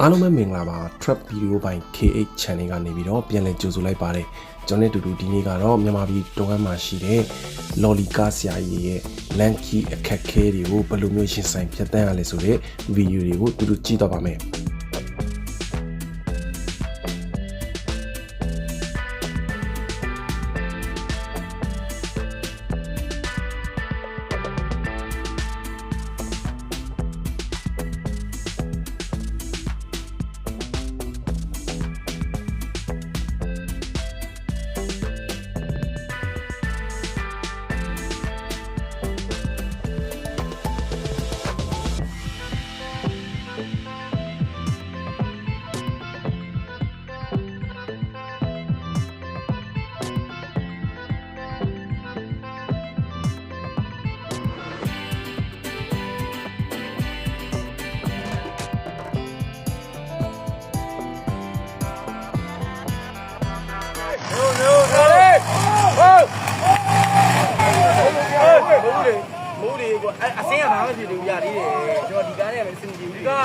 အားလုံးပဲမင်္ဂလာပါ Trap Video ပိုင်း KH Channel ကနေပြီးတော့ပြန်လည်ကြိုဆိုလိုက်ပါတယ်ကျွန်တော်နဲ့အတူတူဒီနေ့ကတော့မြန်မာပြည်တုံးကမ်းမှာရှိတဲ့ Lolly ကားဆရာကြီးရဲ့ Lanky အခက်ခဲတွေကိုဘယ်လိုမျိုးရှင်းဆိုင်ဖြတ်တန်းရလဲဆိုတဲ့ video တွေကိုတူတူကြည့်တော့ပါမယ် အဲ့အစင်းကဘာမှဖြစ်လို့ရသေးတယ်ကျွန်တော်ဒီကားနဲ့ပဲစင်ကြည့်ဒီကား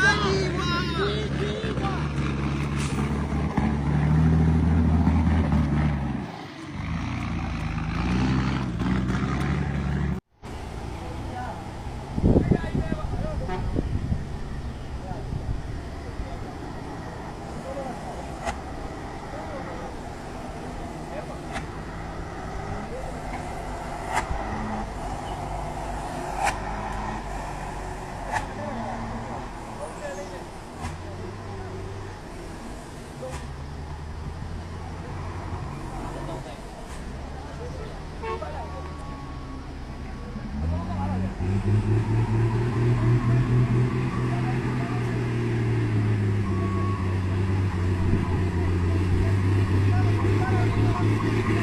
Bye.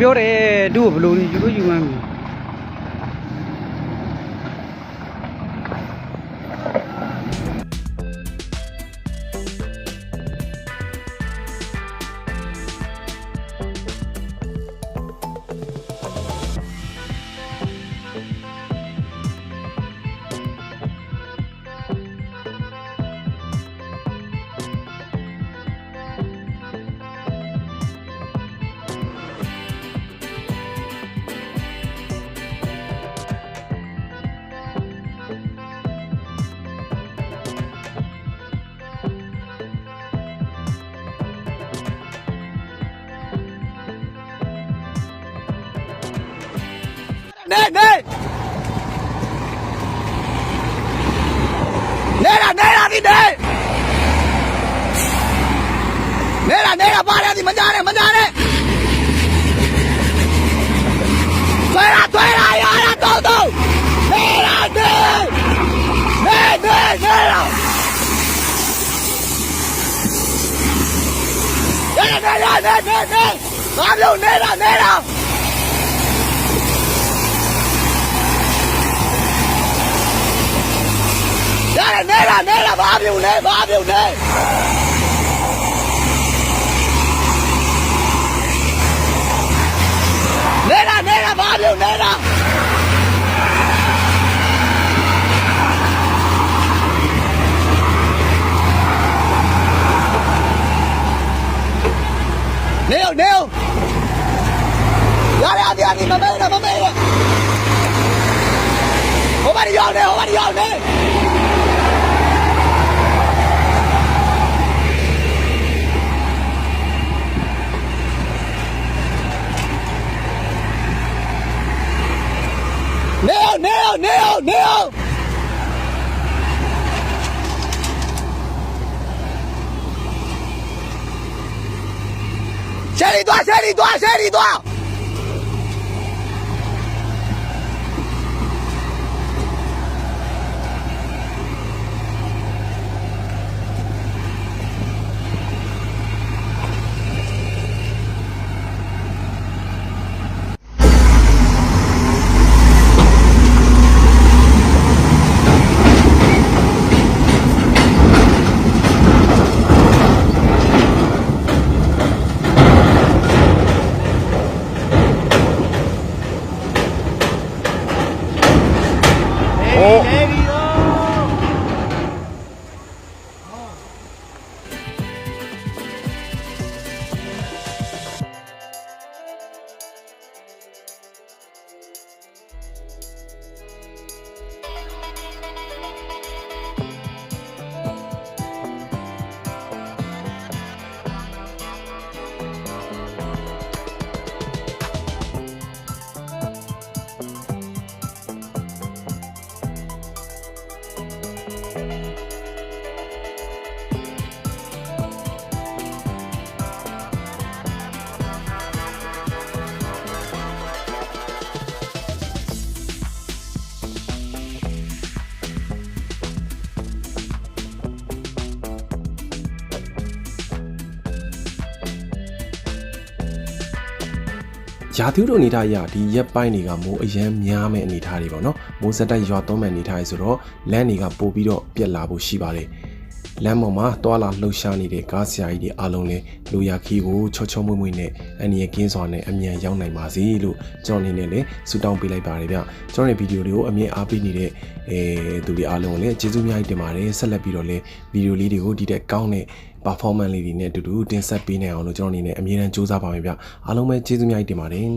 ပြောတယ်သူ့ကိုဘယ်လိုယူလို့ယူမှန်းမသိ နေနေနေတာနေတာဒီနေနေတာနေတာပါတယ်ဒီမကြနဲ့မကြနဲ့သွေးရသွေးရရရတော့တော့နေတာနေနေနေနေတာနေတာနေတာနေတာနေတာငါပြောနေတာနေတာရတယ်နဲတာနဲတာဘာပြုံလဲဘာပြုံလဲနဲတာနဲတာ અરે મેરા મેરા વાવ્યું નહીં વાવ્યું નહીં મેરા મેરા વાવ્યું મેરા Neo, Neo! Yare, adi, adi, mameira, mameira! Ô, Marione, ô, Marione! 没有谁的多谁的多谁的多 Bye. ရှယ်ရီသွားရှယ်ရီသွားရာသီဥတုအနေထားအရဒီရက်ပိုင်းတွေကမိုးအရန်များမဲ့အနေထားတွေပေါ့နော်မိုးစက်တိုက်ရွာသွန်းမဲ့အနေထားတွေဆိုတော့လမ်းတွေကပို့ပြီးတော့ပြက်လာဖို့ရှိပါတယ်လမ်းပေါ်မှာတွာလာလှုပ်ရှားနေတဲ့ကားဆရာကြီးတွေအားလုံးလည်းလူရခီးကိုချောချောမွေ့မွေ့နဲ့အန်ရကင်းစွာနဲ့အမြန်ရောက်နိုင်ပါစေလို့ကျွန်တော်အနေနဲ့လည်းဆုတောင်းပေးလိုက်ပါတယ်ဗျကျွန်တော်ရဲ့ဗီဒီယိုတွေကိုအမြင်အားပေးနေတဲ့အဲသူတွေအားလုံးကိုလည်းကျေးဇူးများကြီးတင်ပါတယ်ဆက်လက်ပြီးတော့လည်းဗီဒီယိုလေးတွေကိုဒီတက်ကောင်းတဲ့ performance လေးတွေနဲ့အတူတူတင်ဆက်ပေးနိုင်အောင်လို့ကျွန်တော်အနေနဲ့အမြဲတမ်းစူးစမ်းပါမယ်ဗျအားလုံးပဲကျေးဇူးများကြီးတင်ပါတယ်